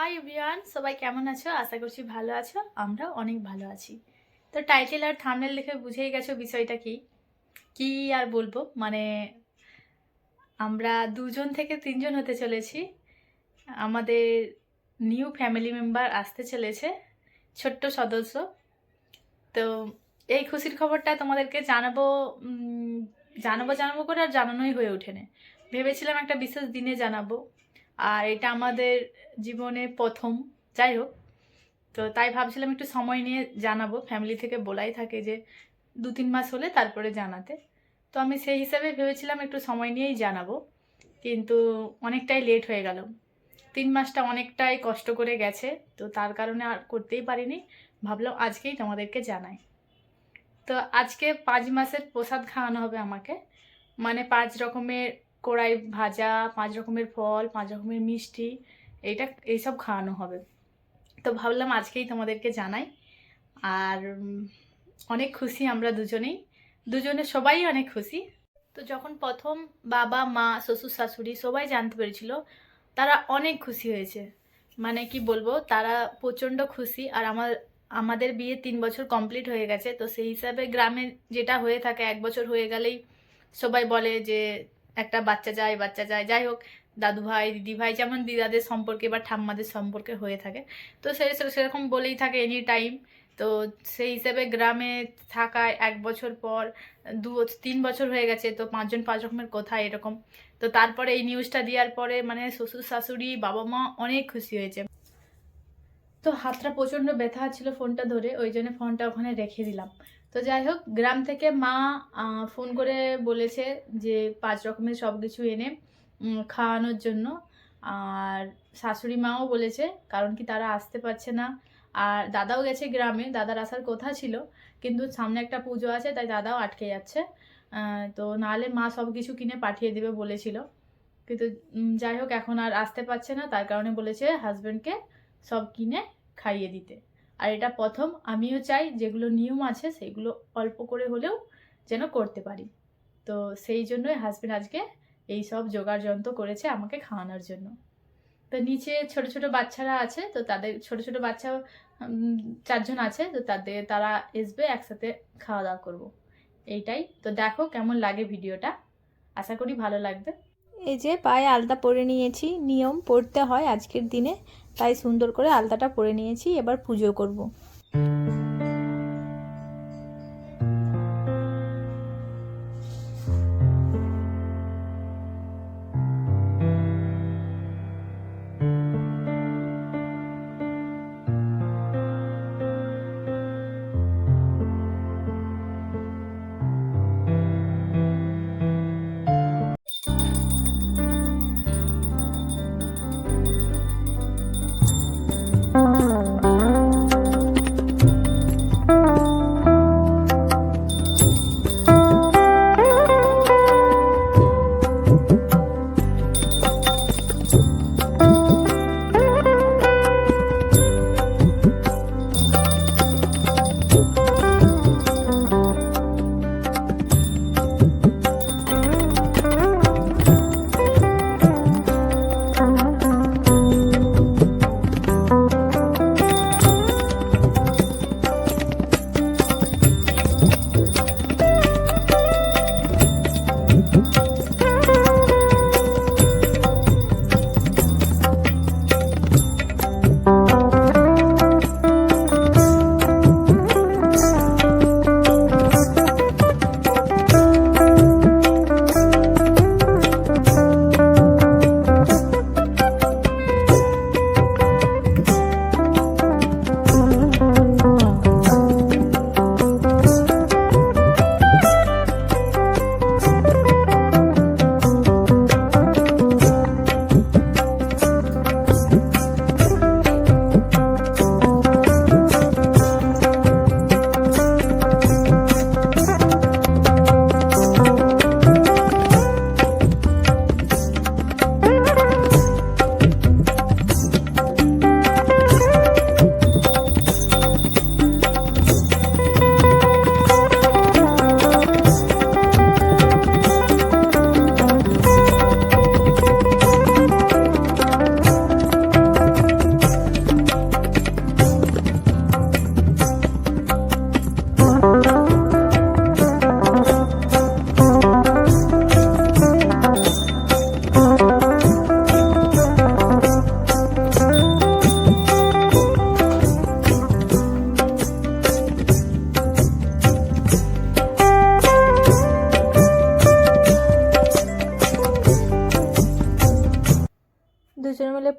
Hi everyone সবাই কেমন আছো? আশা করছি ভালো আছো। আমরা অনেক ভালো আছি। তো টাইটেল আর থামনেল দেখে বুঝেই গেছো বিষয়টা কি? কি আর বলব? মানে আমরা দুজন থেকে তিনজন হতে চলেছি। আমাদের নিউ ফ্যামিলি মেম্বার আসতে চলেছে, ছোট্ট সদস্য। তো এই খুশির খবরটা তোমাদেরকে জানাব জানাব জানাব করে আর জানানোই হয়ে ওঠেনি ভেবেছিলাম একটা বিশেষ দিনে জানাব। আর এটা আমাদের জীবনে প্রথম। যাই হোক, তো তাই ভাবছিলাম একটু সময় নিয়ে জানাব। ফ্যামিলি থেকে বলাই থাকে যে দু তিন মাস হলে তারপরে জানাতে। তো আমি সেই হিসাবে ভেবেছিলাম একটু সময় নিয়েই জানাব। কিন্তু অনেকটাই লেট হয়ে গেল। তিন মাসটা অনেকটাই কষ্ট করে গেছে। তো তার কারণে আর করতেই পারিনি। ভাবলাম আজকেই তোমাদেরকে জানাই। তো আজকে পাঁচ মাসের প্রসাদ খাওয়ানো হবে আমাকে। মানে পাঁচ রকমের কড়াই ভাজা, পাঁচ রকমের ফল, পাঁচ রকমের মিষ্টি, এইটা, এইসব খাওয়ানো হবে। তো ভাবলাম আজকেই তোমাদেরকে জানাই। আর অনেক খুশি আমরা দুজনেই। দুজনে সবাই অনেক খুশি। তো যখন প্রথম বাবা, মা, শ্বশুর, শাশুড়ি সবাই জানতে পেরেছিল, তারা অনেক খুশি হয়েছে। মানে কি বলব, তারা প্রচণ্ড খুশি। আর আমার আমাদের বিয়ে তিন বছর কমপ্লিট হয়ে গেছে। তো সেই হিসাবে গ্রামে যেটা হয়ে থাকে, এক বছর হয়ে গেলেই সবাই বলে যে একটা বাচ্চা যায় বাচ্চা যায়। যাই হোক, দাদু ভাই, দিদি ভাই যেমন দিদাদের সম্পর্কে বা ঠাম্মাদের সম্পর্কে হয়ে থাকে, তো সে সে- সেরকম বলেই থাকে এনি টাইম তো সেই হিসেবে গ্রামে থাকায় এক বছর পর, দু তিন বছর হয়ে গেছে, তো পাঁচজন পাঁচ রকমের কোথায় এরকম। তো তারপরে এই নিউজটা দেওয়ার পরে মানে শ্বশুর, শাশুড়ি, বাবা মা অনেক খুশি হয়েছে। তো হাতটা প্রচণ্ড ব্যথা ছিল ফোনটা ধরে, ওই জন্য ফোনটা ওখানে রেখে দিলাম। তো যাই হোক, গ্রাম থেকে মা ফোন করে বলেছে যে পাঁচ রকমের সব কিছু এনে খাওয়ানোর জন্য। আর শাশুড়ি মাও বলেছে, কারণ কি তারা আসতে পারছে না। আর দাদাও গেছে গ্রামে, দাদার আসার কথা ছিল, কিন্তু সামনে একটা পুজো আছে, তাই দাদাও আটকে যাচ্ছে। তো নাহলে মা সব কিছু কিনে পাঠিয়ে দেবে বলেছিল। কিন্তু যাই হোক, এখন আর আসতে পারছে না, তার কারণে বলেছে হাজব্যান্ডকে সব কিনে খাইয়ে দিতে। আর এটা প্রথম। আমিও চাই যেগুলো নিয়ম আছে সেগুলো অল্প করে হলেও যেন করতে পারি। তো সেই জন্যই হাজব্যান্ড আজকে এই সব জোগাড় যন্ত্র করেছে আমাকে খাওয়ানোর জন্য। তো নিচে ছোট ছোট বাচ্চারা আছে, তো তাদের ছোট ছোট বাচ্চা চারজন আছে, তো তাদের, তারা আসবে, একসাথে খাওয়া দাওয়া করব। এইটাই। তো দেখো কেমন লাগে ভিডিওটা। আশা করি ভালো লাগবে। এই যে পায়ে আলতা পরে নিয়েছি। নিয়ম পড়তে হয় আজকের দিনে। তাই সুন্দর করে আলতাটা পরে নিয়েছি এবার পুজো করব।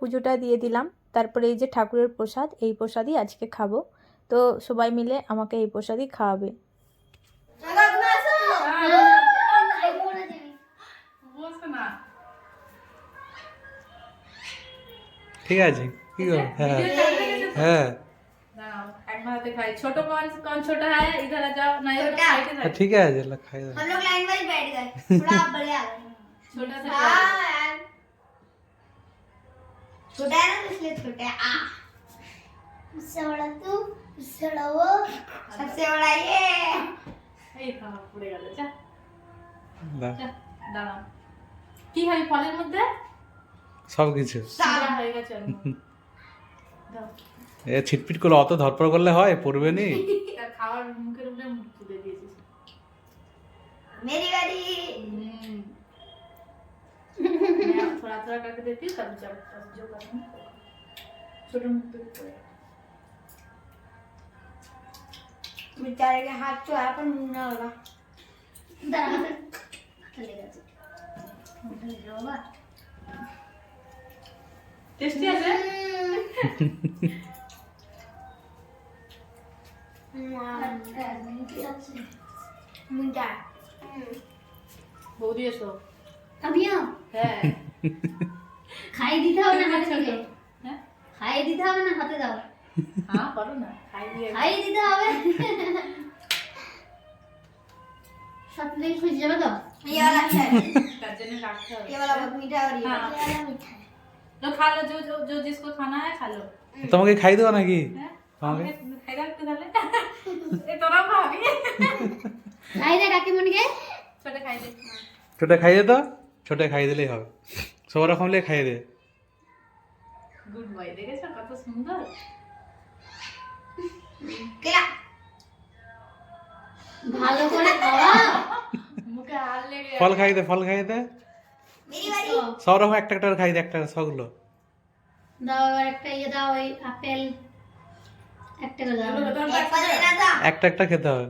পুজোটা দিয়ে দিলাম তারপরে এই যে ঠাকুরের প্রসাদ এই প্রসাদই আজকে খাবো তো সবাই মিলে আমাকে এই প্রসাদই খাওয়াবে বসো না ঠিক আছে কি গো হ্যাঁ ভিডিও চালু রেখেছো তো? হ্যাঁ দাঁড়াও, একবার হাতে খাই ছোট कौन कौन छोटा है इधर आ जाओ ना इधर छोटा। साइड से হ্যাঁ, ঠিক আছে লা, খাই দাও हम लोग लाइन वाइज बैठ गए थोड़ा आप बड़े आ गए छोटा सा हाँ यार छोटा है ना तो इसलिए छोटा है आ उससे बड़ा तू उससे बड़ा वो सबसे बड़ा ये এই খাওয়া পড়ে গেল যা দাও। যা দাঁড়াও কি হয় ফলের মধ্যে সব কিছু সিরা হয়ে গেছে ওর মধ্যে। দাও এ ছিটপিট করলে অত ধরপড় করলে হয় পড়বে নি তার খাওয়ার মুখের উপরে মুখ তুলে দিয়েছিস मेरी बारी हम्म। मैं थोड़ा थोड़ा करके देती हूँ तब जब तब जो करना है, वो करो। छोटे मुख पे पड़े बेचारे के हाथ तो है पर मुंह ना होगा चले गए টেস্টি আছে मुंडा বৌদি এসো अभी हम হ্যাঁ খাই দিতে হবে না হাতে ছোট। দিয়ে হ্যাঁ খাই দিতে হবে না হাতে দাও হ্যাঁ করো না খাই দিয়ে খাই দিতে হবে সাথে থেকে খুঁজে যাবে তো ये वाला अच्छा है তার জন্য রাখতে হবে ये वाला बहुत मीठा है और ये हाँ। वाला मीठा है लो खा लो जो जो जो जिसको खाना है खा लो তোমাকে খাই দেবো নাকি হ্যাঁ আমাকে? আমাকে খাই দাও একটু তাহলে এ তোরাও খাবি খাই দে কাকিমণিকে ছোট খাই দে ছোটে খাই দে তো ছোটে খাই দিলেই হবে। সব রকম মিলে খাইয়ে দে। গুড বয় দেখেছ কত সুন্দর? কেলা ভালো করে খাওয়া। মুখে হাত লেগে ফল খাই দে ফল খাই দে। মেরি বাড়ি। সব রকম একটা একটা করে খাই দে একটা সবগুলো। দাও একটা ইয়ে দাও ওই আপেল। একটা করে দাও। একটা একটা খেতে হবে।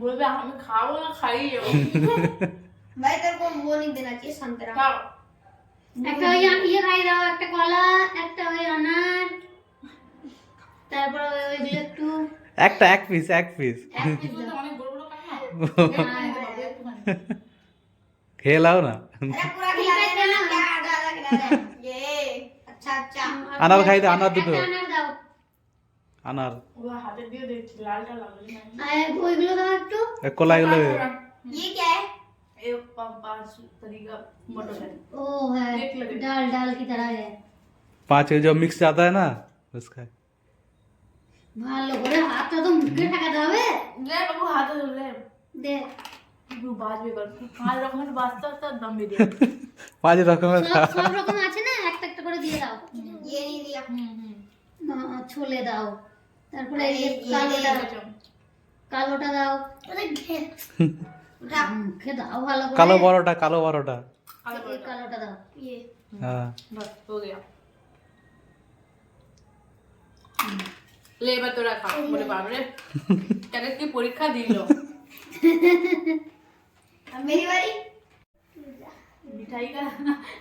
বলবে আমি খাব না খাই যাব। ভাই তোর को वो नहीं देना चाहिए संतरा খাও একটা ওই ইয়ে খাই দাও একটা কলা একটা ওই অনার তারপর ওই ওইগুলো একটু একটা এক পিস এক পিস এক piece এগুলো তো দাও। অনেক বড় বড় খাও না हाँ, বাবা, একটুখানি। খেয়ে লাও না अरे पूरा खिला देना क्या आधा आधा खिला दे ये अच्छा अच्छा আনার খাই দে আনার দুটো একটা আনার দাও আনার एक पांच तरीका मटर है। ओ है। दाल दाल की तरह है। पांच जो मिक्स जाता है ना उसका ভালো করে হাতটা তো মুখে টাকা দাবে রে বাবু হাতে ধরে দে বাবু বাজবে পাঁচ রকমের আছে না একটা একটা করে দিয়ে দাও ইয়ে নিয়ে দিয়া ছোলে দাও তারপরে কালোটা কালোটা দাও কালো বড়টা কালো বড়টা এই কালোটা দাও হ্যাঁ बस हो गया ले এবার তোরা খা বলে বাবরে তাকে কি পরীক্ষা দিল अब मेरी बारी मिठाई का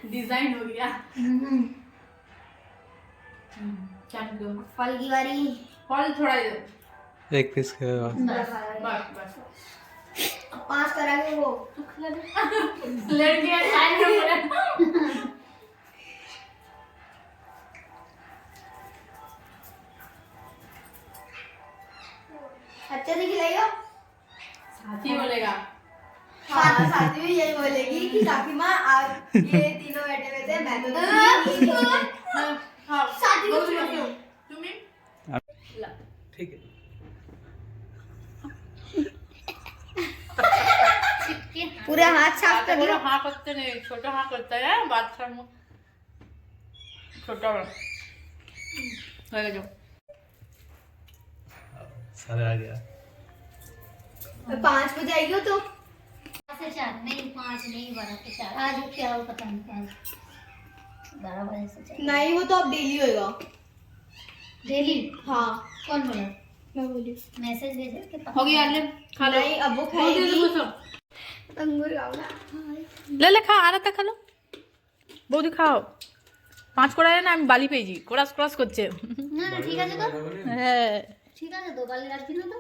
डिजाइन हो गया हम्म, थैंक यू फल की बारी फल थोड़ा ही दो एक पीस के बाद बस बस बस अब पाँच तरह के वो। लड़की है साइड में पड़े अच्छे से खिलाइयो साथी बोलेगा। हाँ साथी भी यही बोलेगी कि काकी माँ आज ये तीनों बैठे हुए थे मैं तो हाँ। साथी को बोल रही खिलाओ। हूँ। तुम्हें ला ठीक है पूरा हाथ साफ़ हाँ, तो कर लो। हाँ करते नहीं छोटा हाँ करता है बाथरूम में। छोटा हो हाँ, जाओ। सारे आ गया। पाँच बजे आई हो तो? से चार नहीं पाँच नहीं बारह से चार। आज क्या हो पता नहीं क्या बारह बजे से चार। नहीं वो तो अब डेली होएगा। डेली हाँ। कौन बोला? मैं बोली। मैसेज भेजा हो गया खा नहीं अब वो खाएगी। बसो अंगूर खाऊंगा ले ले खा आना तक खा लो बौदी खाओ পাঁচ করা না আমি বালি পেয়েছি ক্রস ক্রস করছে না না ঠিক আছে তো হ্যাঁ ঠিক আছে তো বালি রাখবি না তো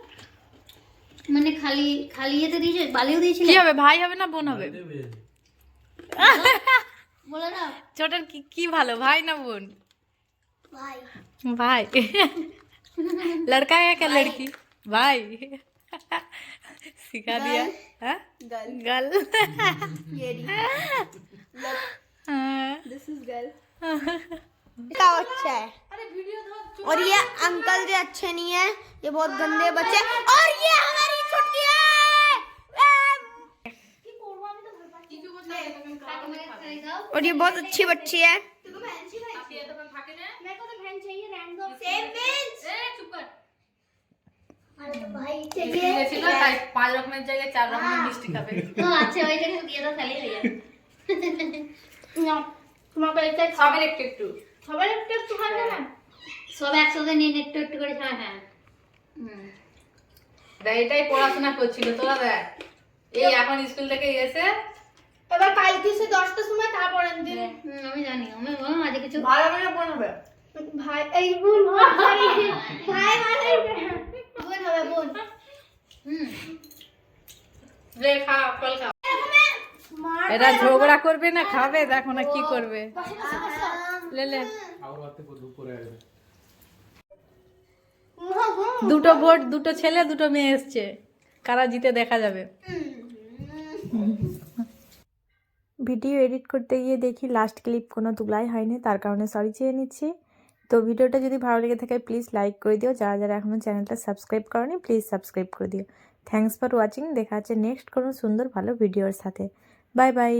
মানে খালি খালি ইয়েতে দিয়েছে বালিও কি দিয়েছিলে হবে ভাই হবে না বোন হবে বলে না ছোটার কি কি ভালো ভাই না বোন ভাই भाई लड़का है क्या लड़की भाई सिखा दिया हाँ? गर्ल गर्ल ये हाँ। दिस इज़ गर्ल का अच्छा है। और ये अंकल जो अच्छे नहीं है ये बहुत गंदे बच्चे। और ये हमारी छुटकी है। और ये बहुत अच्छी बच्ची है। পাঁচ রকমের জায়গায় চার রকমের মিষ্টি খাবে তো আছে ওইটাকে দিয়ে দাও খালি হয়ে যাবে তোমাকে এটা খাবেন একটু একটু সবার একটু একটু খাবে না সব একসাথে নিয়ে একটু একটু করে খা হ্যাঁ দেখ, এটাই পড়াশোনা করছিল তোরা দেখ এই এখন স্কুল থেকে এসে এবার কালকে সে দশটার সময় তারপরের দিন আমি জানি আমি বলো আজকে কিছু ভালো করে পড়বে ভাই এই বোন ভাই ভাই মানে বোন হবে বোন এরা ঝগড়া করবে না খাবে দেখো না কি করবে। লে লে। দুটো ভোট দুটো ছেলে দুটো মেয়ে এসছে। কারা জিতে দেখা যাবে। ভিডিও এডিট করতে গিয়ে দেখি লাস্ট ক্লিপ কোনো তুলাই হয়নি তার কারণে সরি চেয়ে নিচ্ছি। তো ভিডিওটা যদি ভালো লেগে থাকে প্লিজ লাইক করে দিও। যারা যারা এখনও চ্যানেলটা সাবস্ক্রাইব করনি প্লিজ সাবস্ক্রাইব করে দিও। থ্যাংকস ফর ওয়াচিং দেখা হচ্ছে নেক্সট কোনো সুন্দর ভালো ভিডিওর সাথে। Bye bye